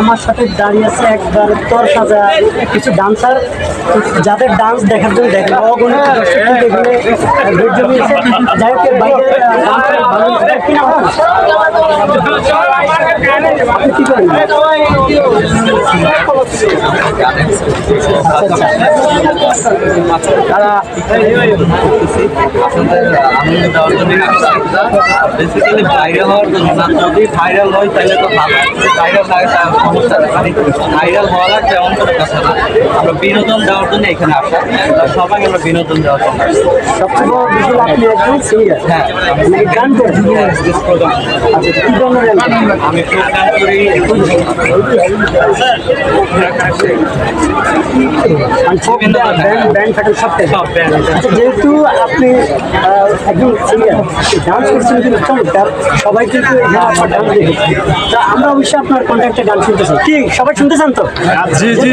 আমার সাথে দাঁড়িয়ে আছে একবার দশ সাজা কিছু ডান্সার যাদের ডান্স দেখার জন্য বাইরে তারা বেসিক্যালি ভাইরাল হওয়ার জন্য না যদি ভাইরাল হয় তাহলে তো ভালো ভাইরাল হয় তার সমস্যা নেই ভাইরাল হওয়ার আর তেমন কোনো কথা না আমরা বিনোদন দেওয়ার জন্য এখানে আসা সবাই আমরা বিনোদন দেওয়ার জন্য। সবচেয়ে বড় বিষয় আপনি একজন সিঙ্গার হ্যাঁ গান আচ্ছা? আমি মানে। আচ্ছা যেহেতু আপনি একজন ডান্স করছেন কিন্তু সবাই কিন্তু তা আমরা অবশ্যই আপনার কন্ট্যাক্টে গান শুনতে চাই কি সবাই শুনতে চান তো জি জি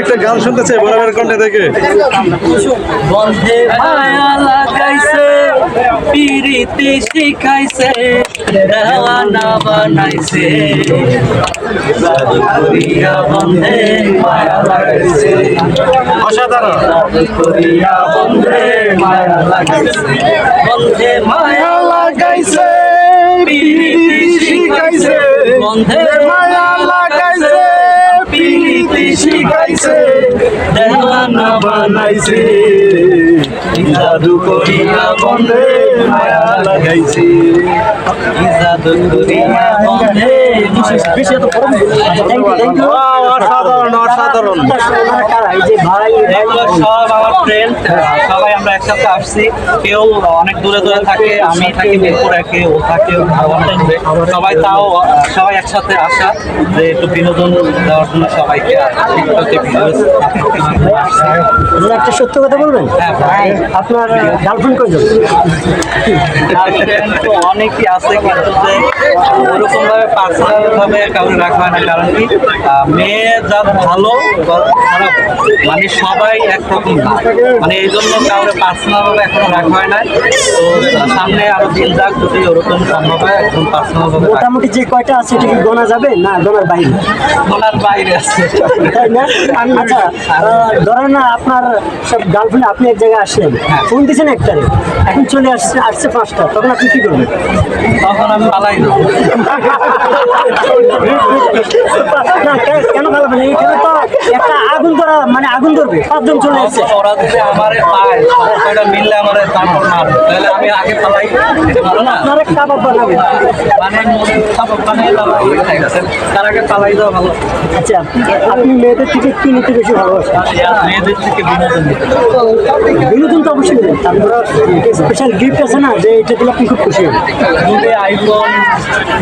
একটা গান শুনতে চাই বরাবর কণ্ঠে থেকে বন্ধে মায়া লাগাইছে পিরিতি শিখাইছে দেওয়ানা বানাইছে করিয়া বন্ধে মায়া লাগাইছে অসাধারণ। করিয়া বন্ধে মায়া লাগাইছে বন্ধে মায়া লাগাইছে শিখাইছে বন্ধে মায়া লাগাইছে। পিরিতি শিখাইছে দেওয়ানা বানাইছে। জাদু করিয়া বন্ধে মায়া লাগাইছে। জাদু করিয়া বন্ধে অসাধারণ অসাধারণ। সব আমার ফ্রেন্ড সবাই আমরা একসাথে আসছি। কেউ অনেক দূরে দূরে থাকে আমি থাকি মিরপুরে কেউ ও থাকে সবাই তাও সবাই একসাথে আসা যে একটু বিনোদন দেওয়ার জন্য সবাইকে একটা সত্য কথা বলবেন? হ্যাঁ ভাই। আপনার গার্লফ্রেন্ড কয়জন? গার্লফ্রেন্ড তো অনেকই আছে কিন্তু যে ওরকম ভাবে পার্সোনাল ভাবে কাউকে রাখা হয় না কারণ কি মেয়ে যা ভালো খারাপ মানে সবাই একরকম না। মানে এই জন্য কাউকে পার্সোনাল ভাবে এখনও রাখা হয় না তো সামনে আরও দিন যাক যদি ওরকম সম্ভব হয় একদম পার্সোনাল ভাবে মোটামুটি যে কয়টা আছে এটা কি গোনা যাবে? না গোনার বাইরে। ওনার বাইরে আছে। তাই না? আচ্ছা ধরেন আপনার সব গার্লফ্রেন্ড আপনি এক জায়গায় আসলেন। ফোন দিয়েছেন একটারে এখন চলে আসছে আসছে পাঁচটা। তখন আপনি কি করবেন তখন আমি পালাই না। কেন ভালো মানে এখানে তো একটা আগুন ধরা মানে আগুন ধরবে পাঁচজন চলে ওরা যদি আমারে পায় মিললে আমারে তারপর মারবে তাহলে আমি আগে পালাই এটা ভালো না আপনারা কাবাব বানাবেন মানে সব বানিয়ে তার আগে পালাই দেওয়া ভালো আচ্ছা আপনি মেয়েদের থেকে কি নিতে বেশি ভালোবাসেন মেয়েদের থেকে বিনোদন তো অবশ্যই তারপরে স্পেশাল গিফট আছে না যে এটা দিলে আপনি খুব খুশি হবেন iPhone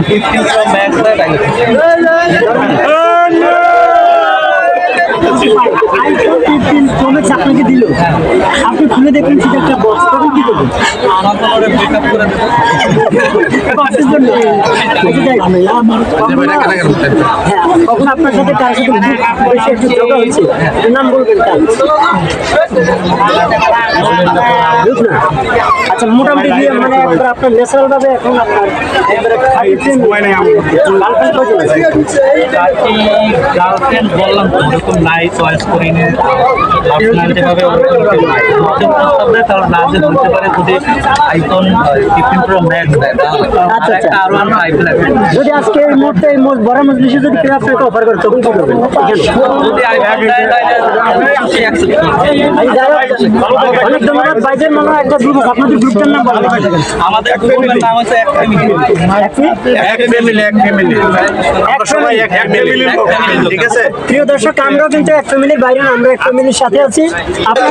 fifteen pro max I'm fine. I'm fine. Pro max আপনাকে দিল? আপনি খুলে দেখলেন সেটা একটা বক্স তখন কি করবেন করে আচ্ছা, কখনো- হ্যাঁ কখন আপনার সাথে তার সাথে একটু যোগা হয়েছে নাম বলবেন তার আচ্ছা মোটামুটি দিয়ে মানে একবার আপনার ন্যাচারাল ভাবে এখন আপনার? গার্লফ্রেন্ড বললাম তো নাই চয়েস করিনি। আপনার যেভাবে ওরকম কেউ নাই। নতুন প্রস্তাব না যে হতে পারে যদি আইফোন ফিফটিন প্রো ম্যাক্স দেয় আচ্ছা, আচ্ছা। আর ওয়ান ফাইভ যদি আজকে এই মুহূর্তে এই মোট বড় মজলিসে যদি কেউ আপনাকে অফার করে তখন কি করবেন? যদি আইফোন দেয় তাহলে আমি অ্যাকসেপ্ট করব এই যারা অনেক ধন্যবাদ ভাইদের মনে একটা গ্রুপ আপনাদের গ্রুপটার নাম বলেন। আমাদের গ্রুপের নাম হচ্ছে এক ফ্যামিলি এক ফ্যামিলি এক ফ্যামিলি আমরা সবাই এক ফ্যামিলি ঠিক আছে? প্রিয় দর্শক আমরাও কিন্তু এক ফ্যামিলির বাইরে আমরা এক ফ্যামিলির সাথে আছি। আপনার